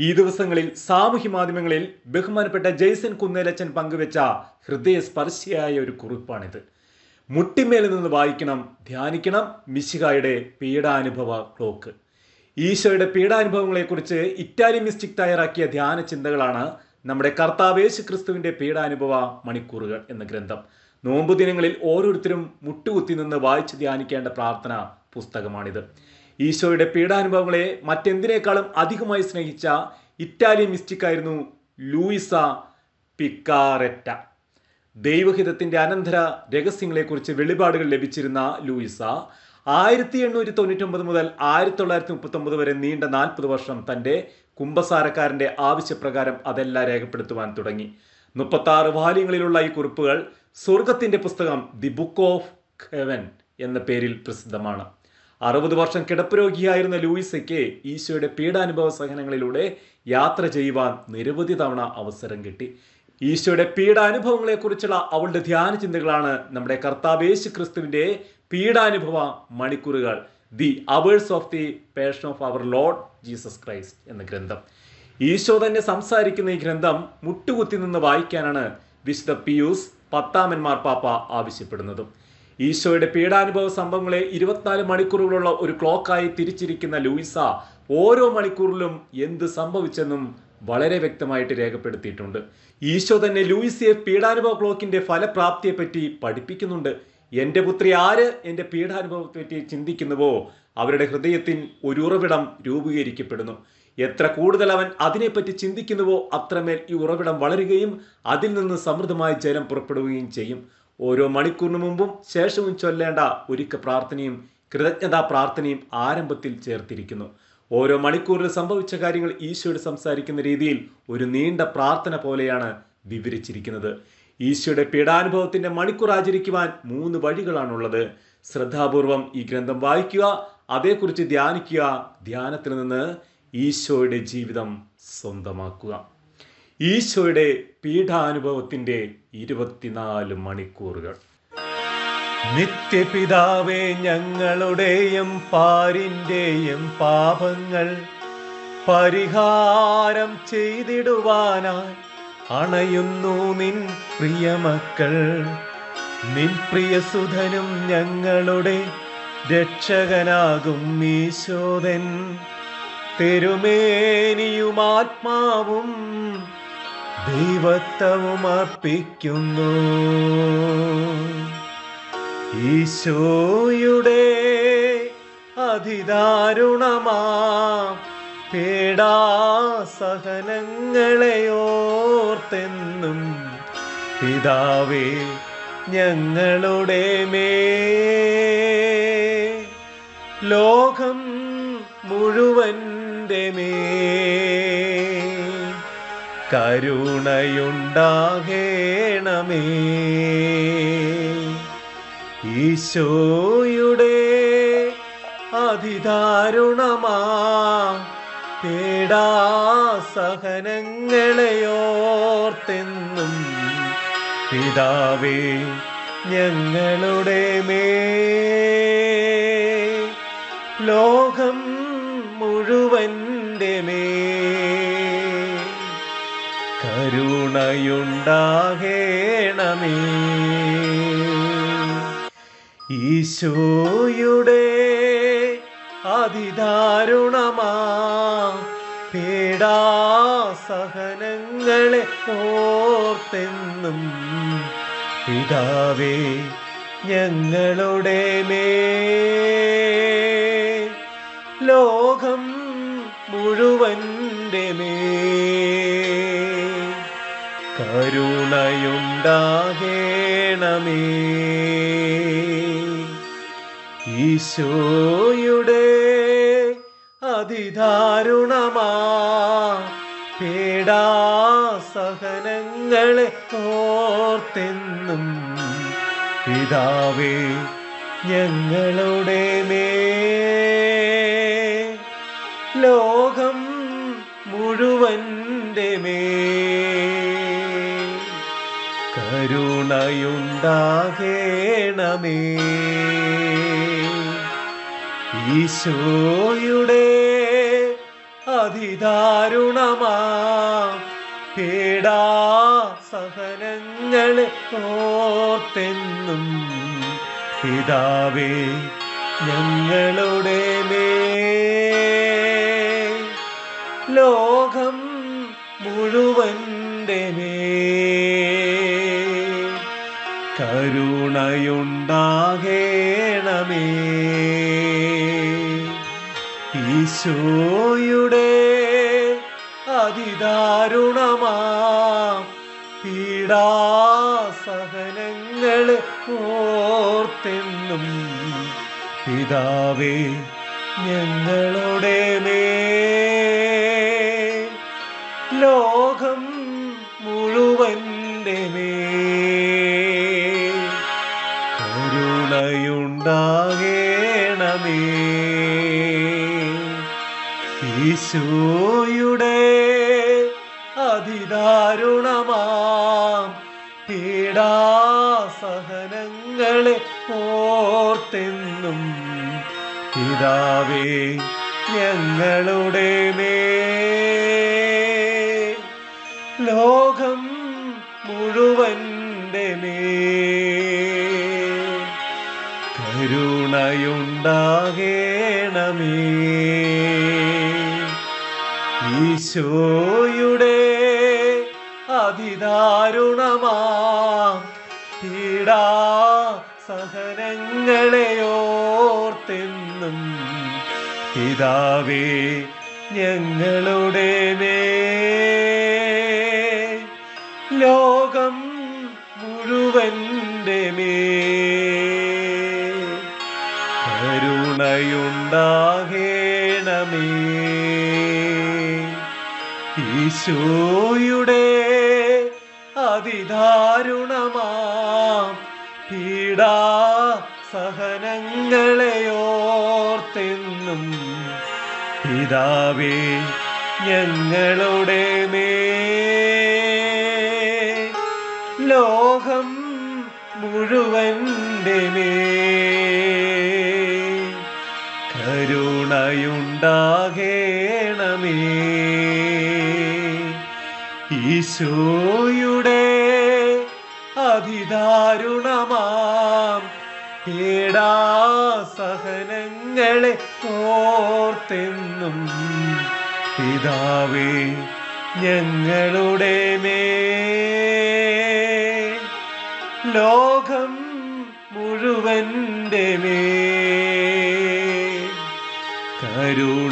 ഈ ദിവസങ്ങളിൽ സാമൂഹ്യ മാധ്യമങ്ങളിൽ ബഹുമാനപ്പെട്ട ജെയ്സൺ കുന്നേലച്ചൻ പങ്കുവെച്ച ഹൃദയസ്പർശിയായ ഒരു കുറിപ്പാണിത്. മുട്ടിമേലിൽ നിന്ന് വായിക്കണം ധ്യാനിക്കണം മിശിഹായുടെ പീഡാനുഭവ ക്ലോക്ക്. ഈശോയുടെ പീഡാനുഭവങ്ങളെക്കുറിച്ച് ഇറ്റാലിയൻ മിസ്റ്റിക് തയ്യാറാക്കിയ ധ്യാന ചിന്തകളാണ് നമ്മുടെ കർത്താവേശു ക്രിസ്തുവിന്റെ പീഡാനുഭവ മണിക്കൂറുകൾ എന്ന ഗ്രന്ഥം. നോമ്പു ദിനങ്ങളിൽ ഓരോരുത്തരും മുട്ടുകുത്തി നിന്ന് വായിച്ച് ധ്യാനിക്കേണ്ട പ്രാർത്ഥന പുസ്തകമാണിത്. ഈശോയുടെ പീഡാനുഭവങ്ങളെ മറ്റെന്തിനേക്കാളും അധികമായി സ്നേഹിച്ച ഇറ്റാലിയൻ മിസ്റ്റിക്കായിരുന്നു ലൂയിസ പിക്കാറെറ്റ. ദൈവഹിതത്തിന്റെ അനന്തര രഹസ്യങ്ങളെക്കുറിച്ച് വെളിപാടുകൾ ലഭിച്ചിരുന്ന ലൂയിസ ആയിരത്തി എണ്ണൂറ്റി തൊണ്ണൂറ്റൊമ്പത് മുതൽ ആയിരത്തി തൊള്ളായിരത്തി മുപ്പത്തൊമ്പത് വരെ നീണ്ട നാൽപ്പത് വർഷം തന്റെ കുംഭസാരക്കാരന്റെ ആവശ്യപ്രകാരം അതെല്ലാം രേഖപ്പെടുത്തുവാൻ തുടങ്ങി. മുപ്പത്താറ് വാല്യങ്ങളിലുള്ള ഈ കുറിപ്പുകൾ സ്വർഗത്തിന്റെ പുസ്തകം ദി ബുക്ക് ഓഫ് ഹെവൻ എന്ന പേരിൽ പ്രസിദ്ധമാണ്. അറുപത് വർഷം കിടപ്പ് രോഗിയായിരുന്ന ലൂയിസയ്ക്ക് ഈശോയുടെ പീഡാനുഭവ സഹനങ്ങളിലൂടെ യാത്ര ചെയ്യുവാൻ നിരവധി തവണ അവസരം കിട്ടി. ഈശോയുടെ പീഡാനുഭവങ്ങളെക്കുറിച്ചുള്ള അവളുടെ ധ്യാന ചിന്തകളാണ് നമ്മുടെ കർത്താവേശു ക്രിസ്തുവിന്റെ പീഡാനുഭവ മണിക്കൂറുകൾ. The Hours of the Passion of our Lord Jesus Christ എന്ന ഗ്രന്ഥം. ഈശോ തന്നെ സംസാരിക്കുന്ന ഈ ഗ്രന്ഥം മുട്ടുകുത്തി നിന്ന് വായിക്കാനാണ് വിശുദ്ധ പിയൂസ് പത്താമൻ മാർപ്പാപ്പ ആവശ്യപ്പെടുന്നതും. ഈശോയുടെ പീഡാനുഭവ സംഭവങ്ങളെ ഇരുപത്തിനാല് മണിക്കൂറുകളുള്ള ഒരു ക്ലോക്കായി തിരിച്ചിരിക്കുന്ന ലൂയിസ ഓരോ മണിക്കൂറിലും എന്ത് സംഭവിച്ചെന്നും വളരെ വ്യക്തമായിട്ട് രേഖപ്പെടുത്തിയിട്ടുണ്ട്. ഈശോ തന്നെ ലൂയിസിയെ പീഡാനുഭവ ക്ലോക്കിന്റെ ഫലപ്രാപ്തിയെപ്പറ്റി പഠിപ്പിക്കുന്നുണ്ട്. എന്റെ പുത്രി ആര് എന്റെ പീഡാനുഭവത്തെ പറ്റി ചിന്തിക്കുന്നുവോ അവരുടെ ഹൃദയത്തിൽ ഒരു ഉറവിടം രൂപീകരിക്കപ്പെടുന്നു. എത്ര കൂടുതൽ അവൻ അതിനെപ്പറ്റി ചിന്തിക്കുന്നുവോ അത്രമേൽ ഈ ഉറവിടം വളരുകയും അതിൽ നിന്ന് സമൃദ്ധമായ ജലം പുറപ്പെടുകയും ചെയ്യും. ഓരോ മണിക്കൂറിന് മുമ്പും ശേഷവും ചൊല്ലേണ്ട ഒരുക്ക പ്രാർത്ഥനയും കൃതജ്ഞതാ പ്രാർത്ഥനയും ആരംഭത്തിൽ ചേർത്തിരിക്കുന്നു. ഓരോ മണിക്കൂറിൽ സംഭവിച്ച കാര്യങ്ങൾ ഈശോയോട് സംസാരിക്കുന്ന രീതിയിൽ ഒരു നീണ്ട പ്രാർത്ഥന പോലെയാണ് വിവരിച്ചിരിക്കുന്നത്. ഈശോയുടെ പീഡാനുഭവത്തിന്റെ മണിക്കൂർ ആചരിക്കുവാൻ മൂന്ന് വഴികളാണുള്ളത്. ശ്രദ്ധാപൂർവം ഈ ഗ്രന്ഥം വായിക്കുക അതേക്കുറിച്ച് ധ്യാനിക്കുക ധ്യാനത്തിൽ നിന്ന് ഈശോയുടെ ജീവിതം സ്വന്തമാക്കുക. ഈശോയുടെ പീഠാനുഭവത്തിന്റെ ഇരുപത്തിനാല് മണിക്കൂറുകൾ. നിത്യപിതാവേ ഞങ്ങളുടെയും പാരിന്റെയും പാപങ്ങൾ പരിഹാരം ചെയ്തിടുവാനായി അണയുന്നു നിൻ പ്രിയമക്കൾ നിൻ പ്രിയസുധനും ഞങ്ങളുടെ രക്ഷകനാകും ഈശോദൻ. തെരുമേനിയും ആത്മാവും ദൈവത്വവും അർപ്പിക്കുന്നു. ഈശോയുടെ അതിദാരുണമാ പേടാസഹനങ്ങളെയോർത്തെന്നും പിതാവേ ഞങ്ങളുടെ മേ ലോകം മുഴുവന്റെ മേ കരുണയുണ്ടാകേണമേ. ഈശോയുടെ അതിദാരുണമാ തേടാ സഹനങ്ങളെയോർത്തെന്നും പിതാവേ ഞങ്ങളുടെ മേ ലോകം മുഴുവന്റെ മേ കരുണയുണ്ടാകേണമേ. ഈശോയുടെ അതിദാരുണമാ പീഡാസഹനങ്ങളെ ഓർത്തെന്നും പിതാവേ ഞങ്ങളുടെ മേ ലോകം മുഴുവന്റെ മേ കരുണയുണ്ടാകേണമേ. ഈശോയുടെ അതിദാരുണമാ പീഡാസഹനങ്ങളെ ഓർത്തെന്നും പിതാവേ ഞങ്ങളുടെ മേ ലോകം മുഴുവന്റെ കരുണയുണ്ടാകേണമേ ഈശോയുടെ അതിദാരുണമാ പേടാ സഹനങ്ങളെ ഓർത്തെന്നും പിതാവേ ഞങ്ങളുടെ മേ ലോകം മുഴുവന്റെ മേ കരുണയുണ്ടാകേണമേ. ഈശോയുടെ അതിദാരുണമാ. പീഡാസഹനങ്ങളെ ഓർത്തെന്നും പിതാവേ ഞങ്ങളുടെ മേ ലോകം ഈശോയുടെ അതിദാരുണമാം പീഡാസഹനങ്ങളെ ഓർത്തെന്നും പിതാവേ ഞങ്ങളുടെ മേ ലോകം മുഴുവന്റെ മേ കരുണയുണ്ടാകേണമേ. ഈശോയുടെ അതിദാരുണമാ പീഡാ സഹനങ്ങളെയോർത്തെന്നും പിതാവേ ഞങ്ങളുടെ മേ ലോകം മുഴുവന്റെ മേ കരുണയുണ്ടാകേണമേ. ഈശോയുടെ അതിദാരുണമാ പീഡാ സഹനങ്ങളെയോർത്തെന്നും പിതാവേ ഞങ്ങളുടെ മേ ലോകം മുഴുവന്റെ മേ കരുണയുണ്ടാകേണമേ. ഈശോയുടെ അതിദാരുണമാം പീഡാസഹനങ്ങളെ ഓർത്തെന്നും പിതാവേ ഞങ്ങളുടെ മേ ലോകം മുഴുവന്റെ മേ കരുണയുണ്ടാകേണമേ.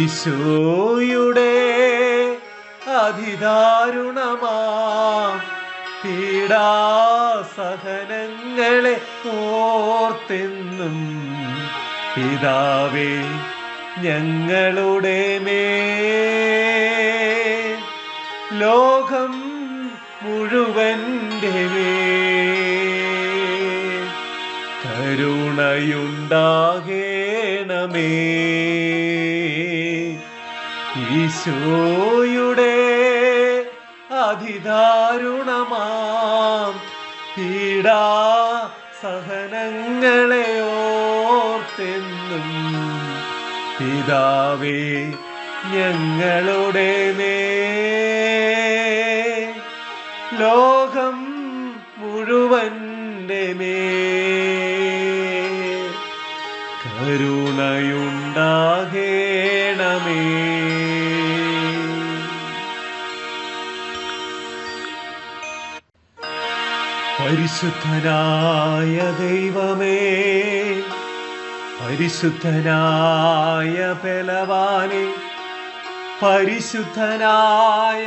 ഈശോയുടെ അതിദാരുണമാ പീഡാസഹനങ്ങളെ ഓർത്തെന്നും പിതാവേ ഞങ്ങളുടെ മേ ലോകം മുഴുവന്റെ മേ കരുണയുണ്ടാകേണമേ. ഈശോയുടെ അതിദാരുണമാം പീഡാ സഹനങ്ങളെ ഓർത്തെന്നും പിതാവേ ഞങ്ങളുടെ നേ ലോകം മുഴുവന്റെ മേ കരുണയുണ്ടാകേണമേ. പരിശുദ്ധനായ ദൈവമേ പരിശുദ്ധനായ ബലവാനെ പരിശുദ്ധനായ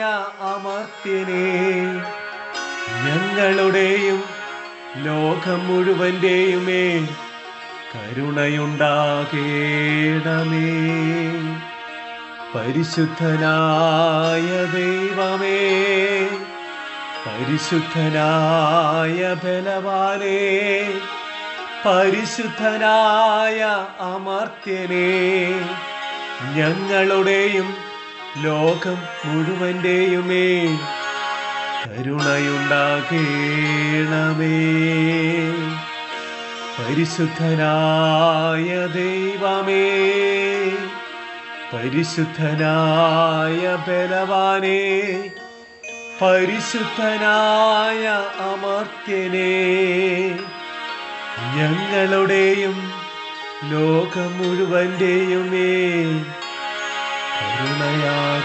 അമർത്യനെ ഞങ്ങളുടെയും ലോകം മുഴുവന്റെയുമേ കരുണയുണ്ടാകേണമേ. പരിശുദ്ധനായ ദൈവമേ പരിശുദ്ധനായ ബലവാനേ പരിശുദ്ധനായ അമർത്യനേ ഞങ്ങളുടെയും ലോകം മുഴുവന്റെയുമേ കരുണയുണ്ടാകേണമേ. പരിശുദ്ധനായ ദൈവമേ പരിശുദ്ധനായ ബലവാനേ പരിശുദ്ധനായ അമർത്യനെ ഞങ്ങളുടെയും ലോകം മുഴുവന്റെയും കരുണയാകേണമേ.